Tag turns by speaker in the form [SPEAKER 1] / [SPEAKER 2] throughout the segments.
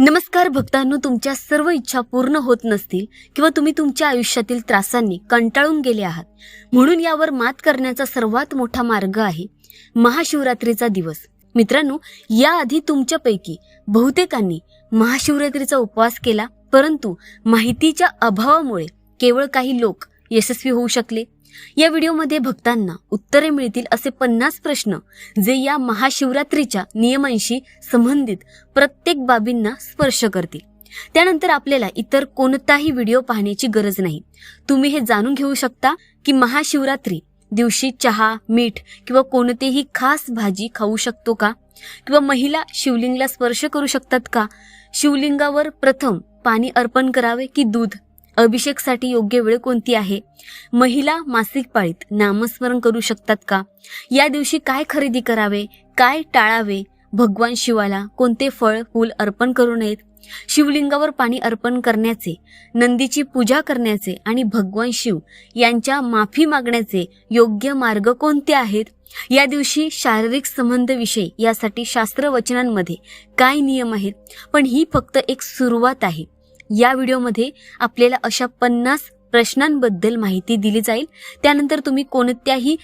[SPEAKER 1] नमस्कार भक्तांनो तुमच्या सर्व इच्छा पूर्ण होत नसतील किंवा तुम्ही तुमच्या आयुष्यातील त्रासांनी कंटाळून गेले आहात. म्हणून यावर मात करण्याचा सर्वात मोठा मार्ग आहे महाशिवरात्रीचा दिवस. मित्रांनो याआधी तुमच्यापैकी बहुतेकांनी महाशिवरात्रीचा उपवास केला परंतु माहितीच्या अभावामुळे केवळ काही लोक यशस्वी होऊ शकले. या व्हिडिओमध्ये भक्तांना उत्तरे मिळतील असे पन्नास प्रश्न जे या महाशिवरात्रीच्या नियमांशी संबंधित प्रत्येक बाबींना स्पर्श करतील. त्यानंतर आपल्याला इतर कोणताही व्हिडिओ पाहण्याची गरज नाही. तुम्ही हे जाणून घेऊ शकता की महाशिवरात्री दिवशी चहा मीठ किंवा कोणतीही खास भाजी खाऊ शकतो का? किंवा महिला शिवलिंगला स्पर्श करू शकतात का? शिवलिंगावर प्रथम पाणी अर्पण करावे की दूध? अभिषेकसाठी योग्य वेळ कोणती आहे? महिला मासिक पाळीत नामस्मरण करू शकतात का? या दिवशी काय खरेदी करावे? काय टाळावे? भगवान शिवाला कोणते फळ फूल अर्पण करू नयेत? शिवलिंगावर पाणी अर्पण करण्याचे नंदीची पूजा करण्याचे आणि भगवान शिव यांच्या माफी मागण्याचे योग्य मार्ग कोणते आहेत? या दिवशी शारीरिक संबंधविषय यासाठी शास्त्र वचनांमध्ये काय नियम आहेत? पण ही फक्त एक सुरुवात आहे. या व्हिडिओमध्ये आपल्याला अशा पन्नास प्रश्नांबद्दल माहिती दिली जाईल. त्यानंतर तुम्ही कोणत्याही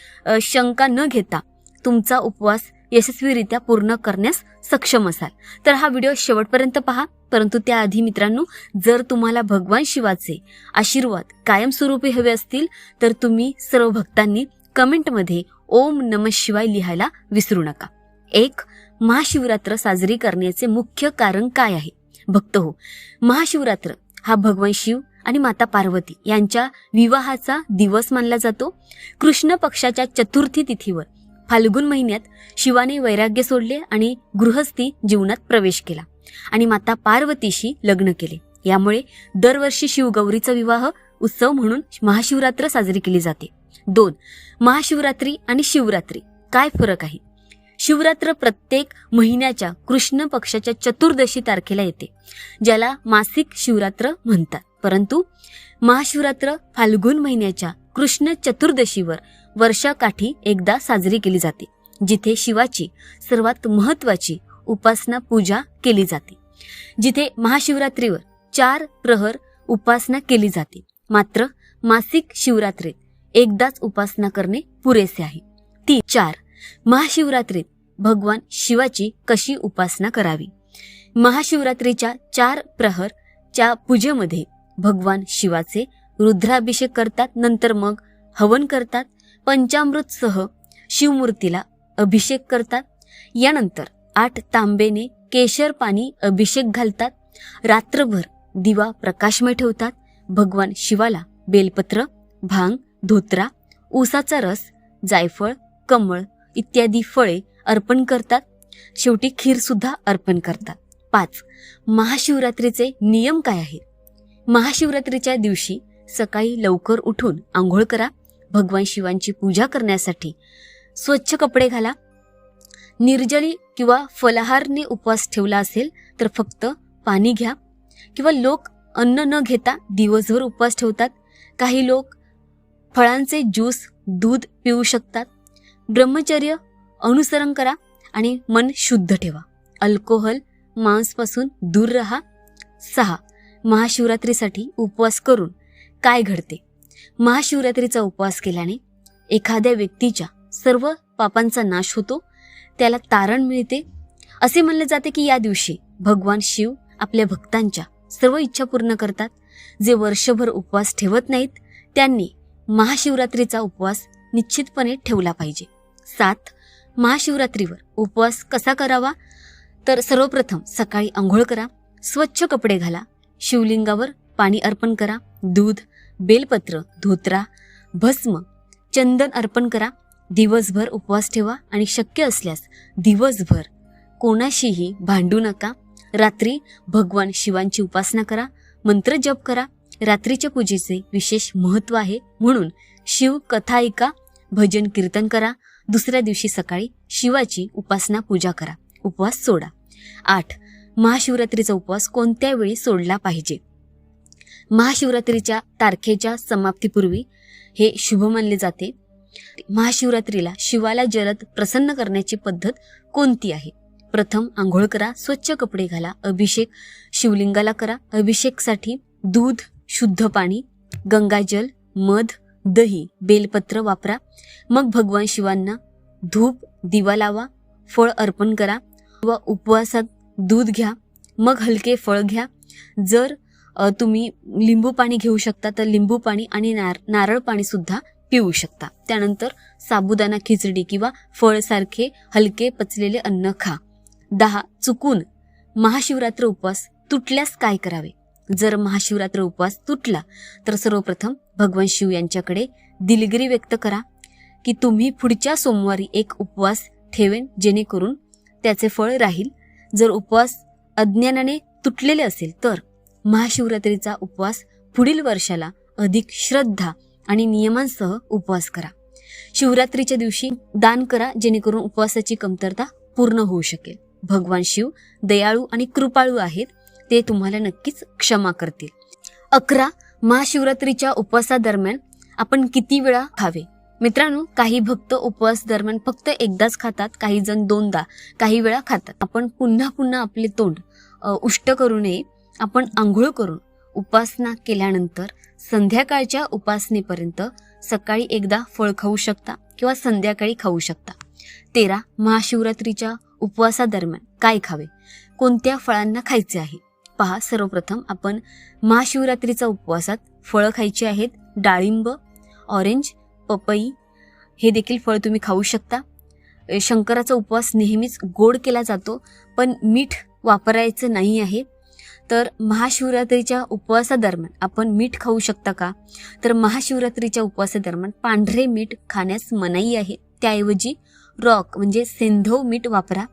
[SPEAKER 1] शंका न घेता तुमचा उपवास यशस्वीरित्या पूर्ण करण्यास सक्षम असाल. तर हा व्हिडिओ शेवटपर्यंत पहा. परंतु त्याआधी मित्रांनो जर तुम्हाला भगवान शिवाचे आशीर्वाद कायमस्वरूपी हवे असतील तर तुम्ही सर्व भक्तांनी कमेंटमध्ये ओम नम शिवाय लिहायला विसरू नका. एक महाशिवरात्र साजरी करण्याचे मुख्य कारण काय आहे? भक्त हो. महाशिवरात्र हा भगवान शिव आणि माता पार्वती यांच्या विवाहाचा दिवस मानला जातो. कृष्ण पक्षाच्या चतुर्थी तिथीवर फाल्गुन महिन्यात शिवाने वैराग्य सोडले आणि गृहस्थी जीवनात प्रवेश केला आणि माता पार्वतीशी लग्न केले. यामुळे दरवर्षी शिवगौरीचा विवाह उत्सव म्हणून महाशिवरात्र साजरी केली जाते. दोन महाशिवरात्री आणि शिवरात्री. काय फरक आहे? शिवरात्र प्रत्येक महिन्याच्या कृष्ण पक्षाच्या चतुर्दशी तारखेला येते ज्याला मासिक शिवरात्र म्हणतात. परंतु महाशिवरात्र फाल्गुन महिन्याच्या कृष्ण चतुर्दशीवर वर्षाकाठी एकदा साजरी केली जाते जिथे शिवाची सर्वात महत्वाची उपासना पूजा केली जाते. जिथे महाशिवरात्रीवर चार प्रहर उपासना केली जाते मात्र मासिक शिवरात्रीत एकदाच उपासना करणे पुरेसे आहे. ती चार. महाशिवरात्रीत भगवान शिवाची कशी उपासना करावी? महाशिवरात्रीच्या चार प्रहरच्या पूजेमध्ये भगवान शिवाचे रुद्राभिषेक करतात नंतर मग हवन करतात पंचामृतसह शिवमूर्तीला अभिषेक करतात. यानंतर आठ तांबेने केशर पाणी अभिषेक घालतात. रात्रभर दिवा प्रकाशमय ठेवतात. भगवान शिवाला बेलपत्र भांग धोत्रा ऊसाचा रस जायफळ कमळ इत्यादी फळे अर्पण करतात. शेवटी खीर सुद्धा अर्पण करतात. पाच महाशिवरात्रीचे नियम काय आहेत? महाशिवरात्रीच्या दिवशी सकाळी लवकर उठून आंघोळ करा. भगवान शिवांची पूजा करण्यासाठी स्वच्छ कपडे घाला. निर्जली किंवा फलाहारने उपवास ठेवला असेल तर फक्त पाणी घ्या. किंवा लोक अन्न न घेता दिवसभर उपवास ठेवतात. काही लोक फळांचे ज्यूस दूध पिऊ शकतात. ब्रह्मचर्य अनुसरण करा आणि मन शुद्ध ठेवा. अल्कोहोल मांसपासून दूर राहा. सहा. महाशिवरात्रीसाठी उपवास करून काय घडते? महाशिवरात्रीचा उपवास केल्याने एखाद्या व्यक्तीच्या सर्व पापांचा नाश होतो त्याला तारण मिळते. असे म्हणले जाते की या दिवशी भगवान शिव आपल्या भक्तांच्या सर्व इच्छा पूर्ण करतात. जे वर्षभर उपवास ठेवत नाहीत त्यांनी महाशिवरात्रीचा उपवास निश्चितपणे ठेवला पाहिजे. सात महाशिवरात्रीवर उपवास कसा करावा? तर सर्वप्रथम सकाळी आंघोळ करा स्वच्छ कपडे घाला शिवलिंगावर पाणी अर्पण करा दूध बेलपत्र धोत्रा भस्म चंदन अर्पण करा दिवसभर उपवास ठेवा आणि शक्य असल्यास दिवसभर कोणाशीही भांडू नका. रात्री भगवान शिवांची उपासना करा मंत्र जप करा. रात्रीच्या पूजेचे विशेष महत्त्व आहे म्हणून शिव कथा ऐका भजन कीर्तन करा दुसऱ्या दिवशी सकाळी शिवाची उपासना पूजा करा. उपवास सोडा. आठ. महाशिवरात्रीचा उपवास कोणत्या वेळी सोडला पाहिजे? महाशिवरात्रीच्या तारखेच्या समाप्तीपूर्वी हे शुभ मानले जाते. महाशिवरात्रीला शिवाला जलद प्रसन्न करण्याची पद्धत कोणती आहे? प्रथम आंघोळ करा स्वच्छ कपडे घाला अभिषेक शिवलिंगाला करा. अभिषेकसाठी दूध शुद्ध पाणी गंगाजल मध दही बेलपत्र वापरा. मग भगवान शिवांना धूप दिवा लावा फळ अर्पण करा. व उपवासात दूध घ्या. मग हलके फळ घ्या. जर तुम्ही लिंबू पाणी घेऊ शकता तर लिंबू पाणी आणि नार नारळ पाणी सुद्धा पिऊ शकता. त्यानंतर साबुदाणा खिचडी किंवा फळसारखे हलके पचलेले अन्न खा. दहा चुकून महाशिवरात्र उपवास तुटल्यास काय करावे? जर महाशिवरात्र उपवास तुटला तर सर्वप्रथम भगवान शिव यांच्याकडे दिलगिरी व्यक्त करा की तुम्ही पुढच्या सोमवारी एक उपवास ठेवेन जेणेकरून त्याचे फळ राहील. जर उपवास अज्ञानाने तुटलेले असेल तर महाशिवरात्रीचा उपवास पुढील वर्षाला अधिक श्रद्धा आणि नियमांसह उपवास करा. शिवरात्रीच्या दिवशी दान करा जेणेकरून उपवासाची कमतरता पूर्ण होऊ शकेल. भगवान शिव दयाळू आणि कृपाळू आहेत. ते तुम्हाला नक्कीच क्षमा करतील. अकरा महाशिवरात्रीच्या उपवासादरम्यान आपण किती वेळा खावे? मित्रांनो काही भक्त उपवास दरम्यान फक्त एकदाच खातात काही जण दोनदा काही वेळा खातात. आपण पुन्हा पुन्हा आपले तोंड उष्ट करू नये. आपण आंघोळ करून उपासना केल्यानंतर संध्याकाळच्या उपासनेपर्यंत सकाळी एकदा फळ खाऊ शकता किंवा संध्याकाळी खाऊ शकता. तेरा महाशिवरात्रीच्या उपवासादरम्यान काय खावे? कोणत्या फळांना खायचे आहे? पहा सर्वप्रथम आपण महाशिवरात्रीचा उपवासात फळं खायची आहेत. डाळिंब ऑरेंज पपई हे देखील फळ तुम्ही खाऊ शकता. शंकराचा उपवास नेहमीच गोड केला जातो पण मीठ वापरायचं नाही आहे. तर महाशिवरात्रीच्या उपवासादरम्यान आपण मीठ खाऊ शकता का? तर महाशिवरात्रीच्या उपवासादरम्यान पांढरे मीठ खाण्यास मनाई आहे. त्याऐवजी रॉक म्हणजे सेंधव मीठ वापरा.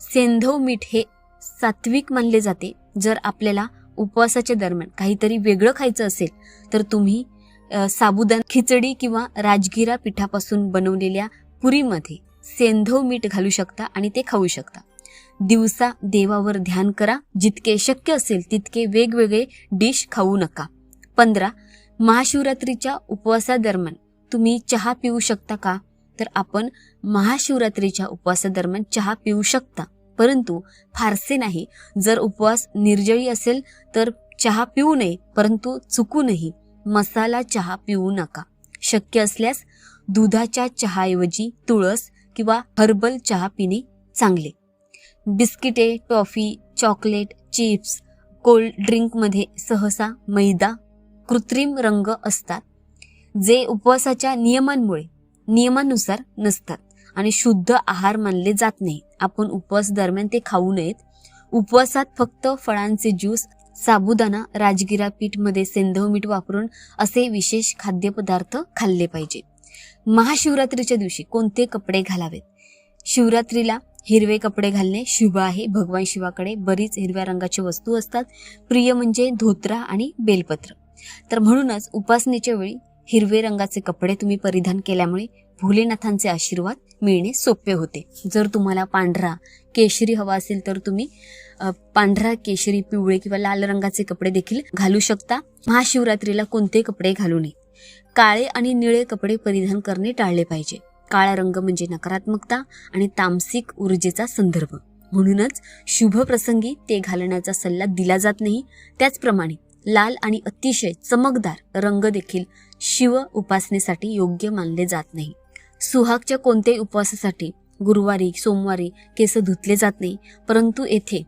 [SPEAKER 1] सेंधव मीठ हे सात्विक मानले जाते. जर आपल्याला उपवासाच्या दरम्यान काहीतरी वेगळं खायचं असेल तर तुम्ही साबुदाणा खिचडी किंवा राजगिरा पिठापासून बनवलेल्या पुरीमध्ये सेंधव मीठ घालू शकता आणि ते खाऊ शकता. दिवसा देवावर ध्यान करा जितके शक्य असेल तितके वेगवेगळे डिश खाऊ नका. पंधरा महाशिवरात्रीच्या उपवासादरम्यान तुम्ही चहा पिऊ शकता का? तर आपण महाशिवरात्रीच्या उपवासादरम्यान चहा पिऊ शकता. परंतु फारसे नाही. जर उपवास निर्जळी असेल तर चहा पिऊ नये परंतु चुकूनही मसाला चहा पिऊ नका. शक्य असल्यास दुधाच्या चहाऐवजी तुळस किंवा हर्बल चहा पिणे चांगले. बिस्किटे टॉफी चॉकलेट चिप्स कोल्ड ड्रिंकमध्ये सहसा मैदा कृत्रिम रंग असतात जे उपवासाच्या नियमांमुळे नियमानुसार नसतात. आणि शुद्ध आहार मानले जात नाही. आपण उपवास दरम्यान ते खाऊ नयेत. उपवासात फक्त फळांचे ज्यूस साबुदाणा राजगिरा पीठमध्ये सेंधव मीठ वापरून असे विशेष खाद्यपदार्थ खाल्ले पाहिजे. महाशिवरात्रीच्या दिवशी कोणते कपडे घालावेत? शिवरात्रीला हिरवे कपडे घालणे शुभ आहे. भगवान शिवाकडे बरीच हिरव्या रंगाची वस्तू असतात. प्रिय म्हणजे धोत्रा आणि बेलपत्र. तर म्हणूनच उपासनेच्या वेळी हिरवे रंगाचे कपडे तुम्ही परिधान केल्यामुळे भोलेनाथांचे आशीर्वाद मिळणे सोपे होते. जर तुम्हाला पांढरा केशरी हवा असेल तर तुम्ही पांढरा केशरी पिवळे किंवा लाल रंगाचे कपडे देखील घालू शकता. महाशिवरात्रीला कोणते कपडे घालू नये? काळे आणि निळे कपडे परिधान करणे टाळले पाहिजे. काळा रंग म्हणजे नकारात्मकता आणि तामसिक ऊर्जेचा संदर्भ. म्हणूनच शुभ प्रसंगी ते घालण्याचा सल्ला दिला जात नाही. त्याचप्रमाणे लाल आणि अतिशय चमकदार रंग देखील शिव उपासनेसाठी योग्य मानले जात नाही. सुहागच्या कोणत्याही उपवासासाठी गुरुवारी सोमवारी केस धुतले जात नाही. परंतु येथे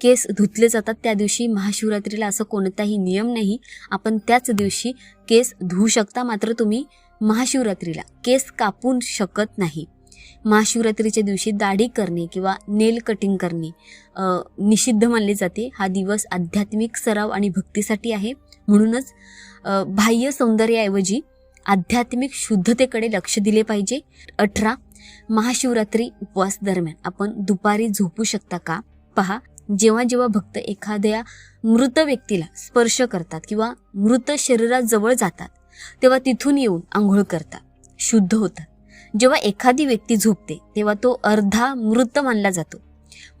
[SPEAKER 1] केस धुतले जातात त्या दिवशी महाशिवरात्रीला असं कोणताही नियम नाही. आपण त्याच दिवशी केस धुवू शकता मात्र तुम्ही महाशिवरात्रीला केस कापून शकत नाही. महाशिवरात्रीच्या दिवशी दाढी करणे किंवा नेल कटिंग करणे निषिद्ध मानले जाते. हा दिवस आध्यात्मिक सराव आणि भक्तीसाठी आहे. म्हणूनच बाह्य सौंदर्याऐवजी आध्यात्मिक शुद्धतेकडे लक्ष दिले पाहिजे. अठरा महाशिवरात्री उपवास दरम्यान आपण दुपारी झोपू शकता का? पहा जेव्हा जेव्हा भक्त एखाद्या मृत व्यक्तीला स्पर्श करतात किंवा मृत शरीराजवळ जातात तेव्हा तिथून येऊन आंघोळ करतात शुद्ध होतात. जेव्हा एखादी व्यक्ती झोपते तेव्हा तो अर्धा मृत मानला जातो.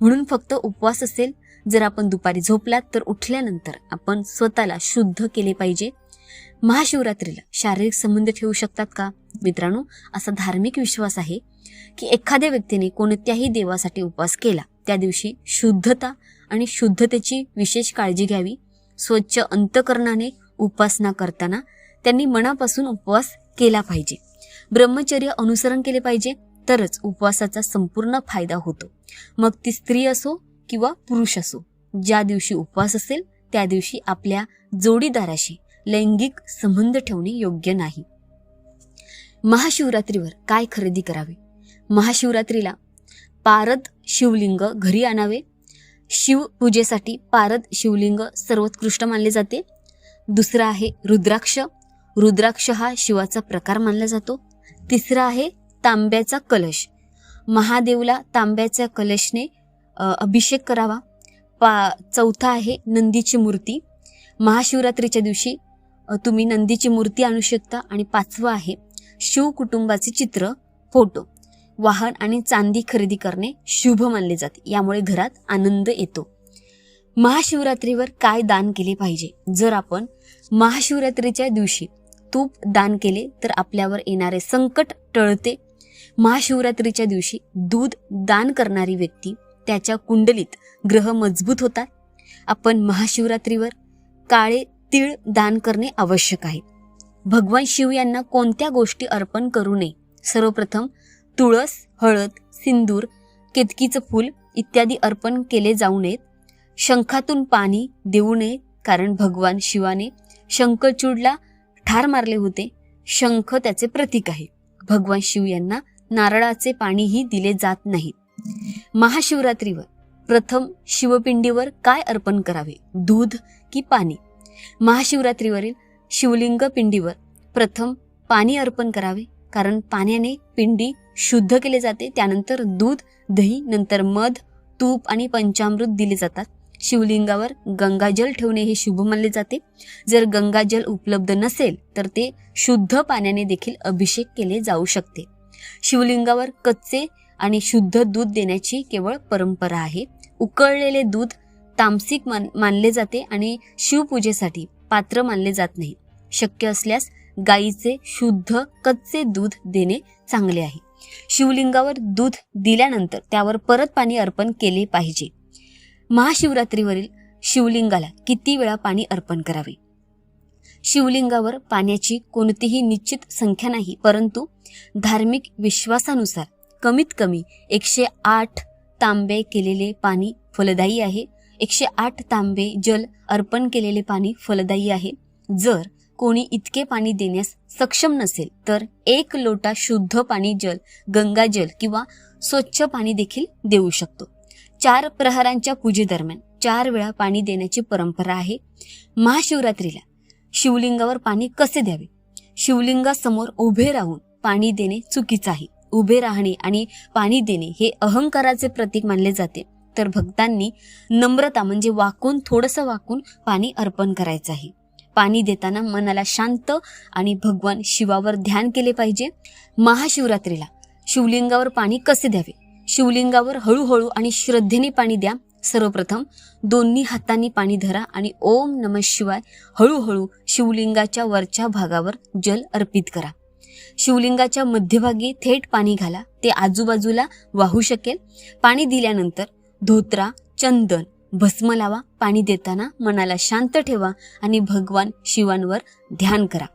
[SPEAKER 1] म्हणून फक्त उपवास असेल. जर आपण दुपारी झोपलात तर उठल्यानंतर आपण स्वतःला शुद्ध केले पाहिजे. महाशिवरात्रीला शारीरिक संबंध ठेवू शकतात का? मित्रांनो असा धार्मिक विश्वास आहे की एखाद्या व्यक्तीने कोणत्याही देवासाठी उपवास केला त्या दिवशी शुद्धता आणि शुद्धतेची विशेष काळजी घ्यावी. स्वच्छ अंतकरणाने उपासना करताना त्यांनी मनापासून उपवास केला पाहिजे. ब्रह्मचर्य अनुसरण केले पाहिजे तरच उपवासाचा संपूर्ण फायदा होतो. मग ती स्त्री असो किंवा पुरुष असो ज्या दिवशी उपवास असेल त्या दिवशी आपल्या जोडीदाराशी लैंगिक संबंध ठेवणे योग्य नाही. महाशिवरात्रीवर काय खरेदी करावे? महाशिवरात्रीला पारद शिवलिंग घरी आणावे. शिवपूजेसाठी पारद शिवलिंग सर्वोत्कृष्ट मानले जाते. दुसरा आहे रुद्राक्ष. रुद्राक्ष हा शिवाचा प्रकार मानला जातो. तिसरा आहे तांब्याचा कलश. महादेवला तांब्याच्या कलशने अभिषेक करावा. पा चौथा आहे नंदीची मूर्ती. महाशिवरात्रीच्या दिवशी तुम्ही नंदीची मूर्ती आणू शकता आणि पाचवं आहे शिव कुटुंबाचे चित्र फोटो. वाहन आणि चांदी खरेदी करणे शुभ मानले जाते. यामुळे घरात आनंद येतो. महाशिवरात्रीवर काय दान केले पाहिजे? जर आपण महाशिवरात्रीच्या दिवशी तूप दान केले तर आपल्यावर येणारे संकट टळते. महाशिवरात्रीच्या दिवशी दूध दान करणारी व्यक्ती त्याच्या कुंडलीत ग्रह मजबूत होतात. आपण महाशिवरात्रीवर काळे तीळ दान करणे आवश्यक आहे. भगवान शिव यांना कोणत्या गोष्टी अर्पण करू नये? सर्वप्रथम तुळस हळद सिंदूर केतकीचं फूल इत्यादी अर्पण केले जाऊ नयेत. शंखातून पाणी देऊ नये कारण भगवान शिवाने शंखचूडला ठार मारले होते. शंख त्याचे प्रतीक आहे. भगवान शिव यांना नारळाचे पाणीही दिले जात नाही. महाशिवरात्रीवर प्रथम शिवपिंडीवर काय अर्पण करावे? दूध की पाणी? महाशिवरात्रीवरील शिवलिंग पिंडीवर प्रथम पाणी अर्पण करावे. कारण पाण्याने पिंडी शुद्ध केले जाते. त्यानंतर दूध दही नंतर मध तूप आणि पंचामृत दिले जातात. शिवलिंगावर गंगाजल ठेवणे हे शुभ मानले जाते. जर गंगाजल उपलब्ध नसेल तर ते शुद्ध पाण्याने देखील अभिषेक केले जाऊ शकते. शिवलिंगावर कच्चे आणि शुद्ध दूध देण्याची केवळ परंपरा आहे. उकळलेले दूध तामसिक मान मानले जाते आणि शिवपूजेसाठी पात्र मानले जात नाही. शक्य असल्यास गाईचे शुद्ध कच्चे दूध देणे चांगले आहे. शिवलिंगावर दूध दिल्यानंतर त्यावर परत पाणी अर्पण केले पाहिजे. महाशिवरात्रीवरील शिवलिंगाला किती वेळा पाणी अर्पण करावे? शिवलिंगावर पाण्याची कोणतीही निश्चित संख्या नाही परंतु धार्मिक विश्वासानुसार कमीत कमी एकशे आठ तांबे केलेले पाणी फलदायी आहे. एकशे आठ तांबे जल अर्पण केलेले पाणी फलदायी आहे. जर कोणी इतके पाणी देण्यास सक्षम नसेल तर एक लोटा शुद्ध पाणी जल गंगाजल किंवा स्वच्छ पाणी देखील देऊ शकतो. चार प्रहरांच्या पूजेदरम्यान चार वेळा पाणी देण्याची परंपरा आहे. महाशिवरात्रीला शिवलिंगावर पाणी कसे द्यावे? शिवलिंगासमोर उभे राहून पाणी देणे चुकीचं आहे. उभे राहणे आणि पाणी देणे हे अहंकाराचे प्रतीक मानले जाते. तर भक्तांनी नम्रता म्हणजे वाकून थोडंसं वाकून पाणी अर्पण करायचं आहे. पाणी देताना मनाला शांत आणि भगवान शिवावर ध्यान केले पाहिजे. महाशिवरात्रीला शिवलिंगावर पाणी कसे द्यावे? शिवलिंगावर हळूहळू आणि श्रद्धेने पाणी द्या. सर्वप्रथम दोन्ही हातांनी पाणी धरा आणि ओम नम शिवाय हळूहळू शिवलिंगाच्या वरच्या भागावर जल अर्पित करा. शिवलिंगाच्या मध्यभागी थेट पाणी घाला. ते आजूबाजूला वाहू शकेल. पाणी दिल्यानंतर धोत्रा चंदन भस्म लावा पाणी देताना मनाला शांत ठेवा आणि भगवान शिवांवर ध्यान करा.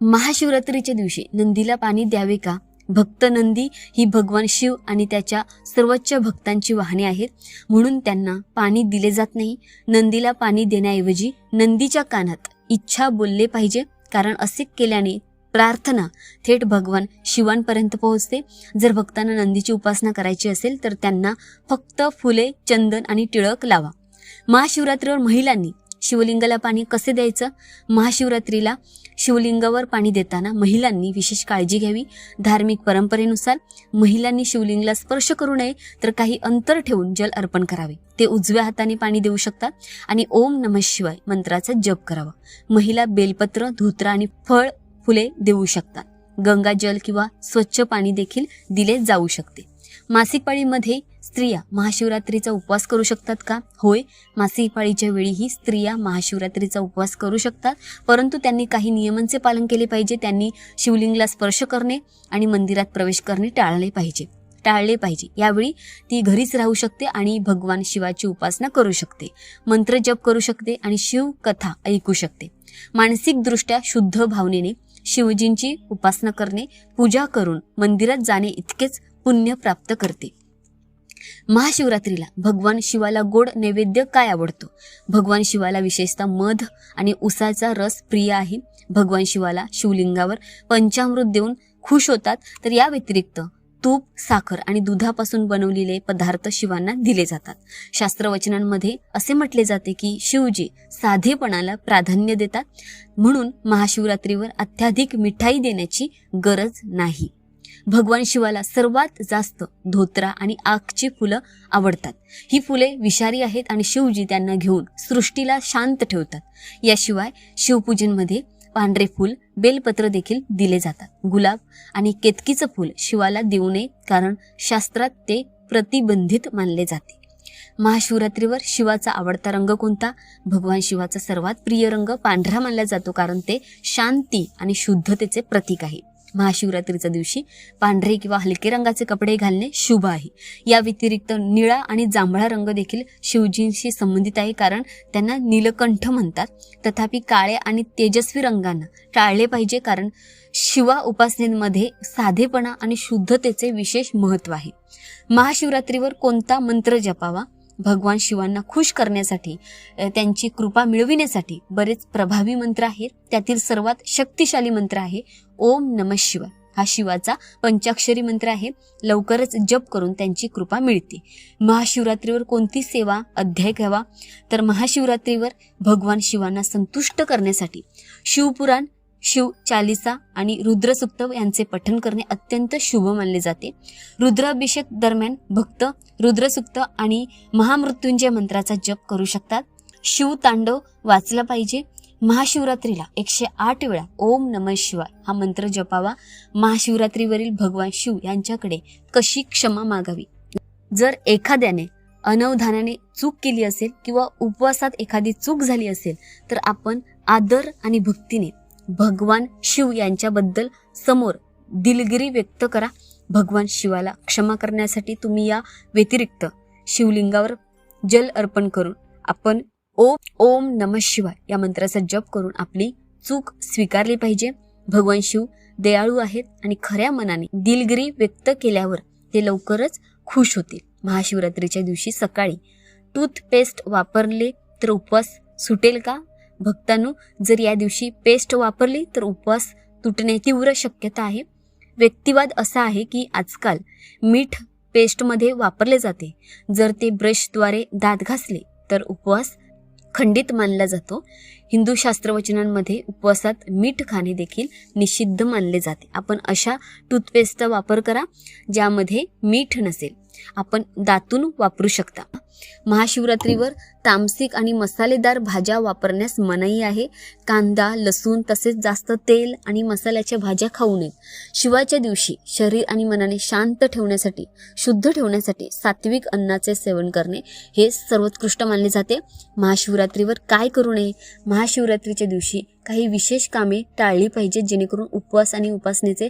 [SPEAKER 1] महाशिवरात्रीच्या दिवशी नंदीला पाणी द्यावे का? भक्त नंदी ही भगवान शिव आणि त्याच्या सर्वोच्च भक्तांची वाहने आहेत म्हणून त्यांना पाणी दिले जात नाही. नंदीला पाणी देण्याऐवजी नंदीच्या कानात इच्छा बोलले पाहिजे कारण असे केल्याने प्रार्थना. थेट भगवान शिवांपर्यंत पोहोचते. जर भक्तांना नंदीची उपासना करायची असेल तर त्यांना फक्त फुले चंदन आणि टिळक लावा. महाशिवरात्रीवर महिलांनी शिवलिंगाला पाणी कसे द्यायचं? महाशिवरात्रीला शिवलिंगावर पाणी देताना महिलांनी विशेष काळजी घ्यावी. धार्मिक परंपरेनुसार महिलांनी शिवलिंगला स्पर्श करू नये तर काही अंतर ठेवून जल अर्पण करावे. ते उजव्या हाताने पाणी देऊ शकतात आणि ओम नम शिवाय मंत्राचा जप करावा. महिला बेलपत्र धोत्रा आणि फळ फुले देऊ शकतात. गंगाजल किंवा स्वच्छ पाणी देखील दिले जाऊ शकते. मासिक पाळीमध्ये स्त्रिया महाशिवरात्रीचा उपवास करू शकतात का? होय. मासिक पाळीच्या वेळीही स्त्रिया महाशिवरात्रीचा उपवास करू शकतात परंतु त्यांनी काही नियमांचे पालन केले पाहिजे. त्यांनी शिवलिंगला स्पर्श करणे आणि मंदिरात प्रवेश करणे टाळले पाहिजे. टाळले पाहिजे. यावेळी ती घरीच राहू शकते आणि भगवान शिवाची उपासना करू शकते. मंत्र जप करू शकते आणि शिव कथा ऐकू शकते. मानसिकदृष्ट्या शुद्ध भावनेने शिवजींची उपासना करणे पूजा करून मंदिरात जाणे इतकेच पुण्य प्राप्त करते. महाशिवरात्रीला भगवान शिवाला गोड नैवेद्य काय आवडतो? भगवान शिवाला विशेषतः मध आणि उसाचा रस प्रिय आहे. भगवान शिवाला शिवलिंगावर पंचामृत देऊन खुश होतात. तर या व्यतिरिक्त तूप साखर आणि दुधापासून बनवलेले पदार्थ शिवांना दिले जातात. शास्त्रवचनांमध्ये असे म्हटले जाते की शिवजी साधेपणाला प्राधान्य देतात म्हणून महाशिवरात्रीवर अत्याधिक मिठाई देण्याची गरज नाही. भगवान शिवाला सर्वात जास्त धोत्रा आणि आखची फुलं आवडतात. ही फुले विषारी आहेत आणि शिवजी त्यांना घेऊन सृष्टीला शांत ठेवतात. याशिवाय शिवपूजनमध्ये पांढरे फूल बेलपत्र देखील दिले जातात. गुलाब आणि केतकीचं फूल शिवाला देऊ नये कारण शास्त्रात ते प्रतिबंधित मानले जाते. महाशिवरात्रीवर शिवाचा आवडता रंग कोणता? भगवान शिवाचा सर्वात प्रिय रंग पांढरा मानला जातो कारण ते शांती आणि शुद्धतेचे प्रतीक आहे. महाशिवरात्रीच्या दिवशी पांढरे किंवा हलके रंगाचे कपडे घालणे शुभ आहे. या व्यतिरिक्त निळा आणि जांभळा रंग देखील शिवजींशी संबंधित आहे कारण त्यांना नीलकंठ म्हणतात. तथापि काळे आणि तेजस्वी रंगांना टाळले पाहिजे कारण शिवा उपासनेमध्ये साधेपणा आणि शुद्धतेचे विशेष महत्त्व आहे. महाशिवरात्रीवर कोणता मंत्र जपावा? भगवान शिवांना खुश करण्यासाठी त्यांची कृपा मिळविण्यासाठी बरेच प्रभावी मंत्र आहेत. त्यातील सर्वात शक्तिशाली मंत्र आहे ओम नम शिवाय. हा शिवाचा पंचाक्षरी मंत्र आहे. लवकरच जप करून त्यांची कृपा मिळते. महाशिवरात्रीवर कोणती सेवा अध्याय घ्यावा? तर महाशिवरात्रीवर भगवान शिवांना संतुष्ट करण्यासाठी शिवपुराण शिव चालिसा आणि रुद्रसुक्त यांचे पठण करणे अत्यंत शुभ मानले जाते. रुद्राभिषेक दरम्यान भक्त रुद्रसुक्त आणि महामृत्युंजय मंत्राचा जप करू शकतात. शिव तांडव वाचला पाहिजे. महाशिवरात्रीला एकशे आठ वेळा ओम नम शिवाय हा मंत्र जपावा. महाशिवरात्रीवरील भगवान शिव यांच्याकडे कशी क्षमा मागावी? जर एखाद्याने अनवधानाने चूक केली असेल किंवा उपवासात एखादी चूक झाली असेल तर आपण आदर आणि भक्तीने भगवान शिव यांच्याबद्दल समोर दिलगिरी व्यक्त करा. भगवान शिवाला क्षमा करण्यासाठी तुम्ही या व्यतिरिक्त शिवलिंगावर जल अर्पण करून आपण ओम ओम नम शिवाय या मंत्राचा जप करून आपली चूक स्वीकारली पाहिजे. भगवान शिव दयाळू आहेत आणि खऱ्या मनाने दिलगिरी व्यक्त केल्यावर ते लवकरच खुश होतील. महाशिवरात्रीच्या दिवशी सकाळी टूथपेस्ट वापरले तर उपवास सुटेल का? भक्तांनो जर या दिवशी पेस्ट वापरली तर उपवास तुटण्याची तीव्र शक्यता आहे. व्यक्तिवाद असा आहे की आजकाल मीठ पेस्टमध्ये वापरले जाते. जर ते ब्रशद्वारे दात घासले तर उपवास खंडित मानला जातो. हिंदू शास्त्रवचनांमध्ये उपवासात मीठ खाणे देखील निषिद्ध मानले जाते. आपण अशा टूथपेस्टचा वापर करा ज्यामध्ये मीठ नसेल. आपण दातून वापरू शकता. महाशिवरात्रीवर तामसिक आणि मसालेदार भाज्या वापरण्यास मनाई आहे. कांदा लसूण तसेच जास्त तेल आणि मसाल्याच्या भाज्या खाऊ नयेत. शिवाच्या दिवशी शरीर आणि मनाने शांत ठेवण्यासाठी शुद्ध ठेवण्यासाठी सात्विक अन्नाचे सेवन करणे हे सर्वोत्कृष्ट मानले जाते. महाशिवरात्रीवर काय करू नये? महाशिवरात्रीच्या दिवशी काही विशेष कामे टाळली पाहिजेत जेणेकरून उपवास आणि उपासनेचे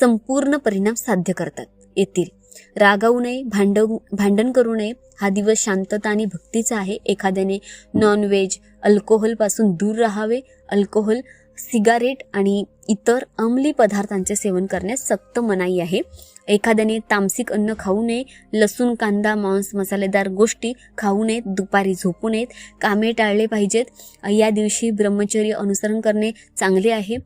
[SPEAKER 1] संपूर्ण परिणाम साध्य करतात. येतील रागावू नये भांड भांडण करू नये. हा दिवस शांतता आणि भक्तीचा आहे. एखाद्याने नॉनव्हेज अल्कोहोलपासून दूर राहावे. अल्कोहोल सिगारेट आणि इतर अंमली पदार्थांचे सेवन करण्यास सक्त मनाई आहे. एखाद्याने तामसिक अन्न खाऊ नये लसूण कांदा मांस मसालेदार गोष्टी खाऊ नयेत दुपारी झोपू नयेत कामे टाळले पाहिजेत. या दिवशी ब्रह्मचर्य अनुसरण करणे चांगले आहे.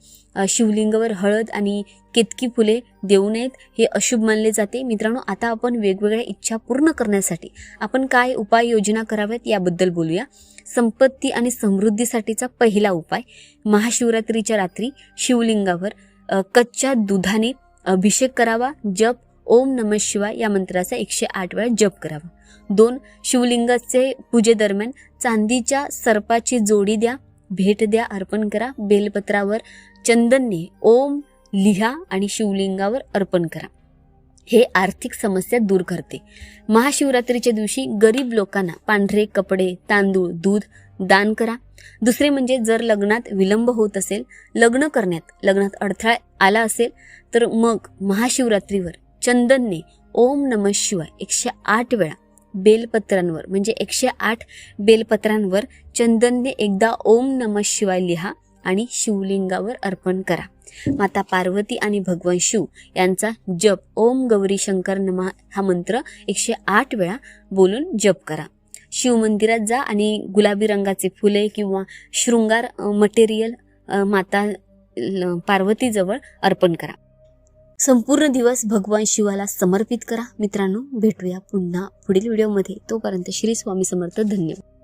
[SPEAKER 1] शिवलिंगावर हळद आणि केतकी फुले देऊ नयेत हे अशुभ मानले जाते. मित्रांनो आता आपण वेगवेगळ्या इच्छा पूर्ण करण्यासाठी आपण काय उपाययोजना कराव्यात याबद्दल बोलूया. संपत्ती आणि समृद्धीसाठीचा पहिला उपाय महाशिवरात्रीच्या रात्री शिवलिंगावर कच्च्या दुधाने अभिषेक करावा जप ओम नम शिवाय या मंत्राचा एकशे आठ वेळा जप करावा. दोन शिवलिंगाचे पूजेदरम्यान चांदीच्या सर्पाची जोडी द्या भेट द्या अर्पण करा बेलपत्रावर चंदनने ओम लिहा आणि शिवलिंगावर अर्पण करा. हे आर्थिक समस्या दूर करते. महाशिवरात्रीच्या दिवशी गरीब लोकांना पांढरे कपडे तांदूळ दूध दान करा. दुसरे म्हणजे जर लग्नात विलंब होत असेल लग्न करण्यात लग्नात अडथळा आला असेल तर मग महाशिवरात्रीवर चंदनने ओम नम शिवाय एकशे आठ वेळा बेलपत्रांवर म्हणजे एकशे आठ बेलपत्रांवर चंदनने एकदा ओम नम शिवाय लिहा आणि शिवलिंगावर अर्पण करा. माता पार्वती आणि भगवान शिव यांचा जप. ओम गौरी शंकर नमा हा मंत्र एकशे आठ वेळा बोलून जप करा. शिव मंदिरात जा आणि गुलाबी रंगाचे फुले किंवा शृंगार मटेरियल माता पार्वतीजवळ अर्पण करा. संपूर्ण दिवस भगवान शिवाला समर्पित करा. मित्रांनो भेटूया पुन्हा पुढील व्हिडिओमध्ये. तोपर्यंत श्री स्वामी समर्थ. धन्यवाद.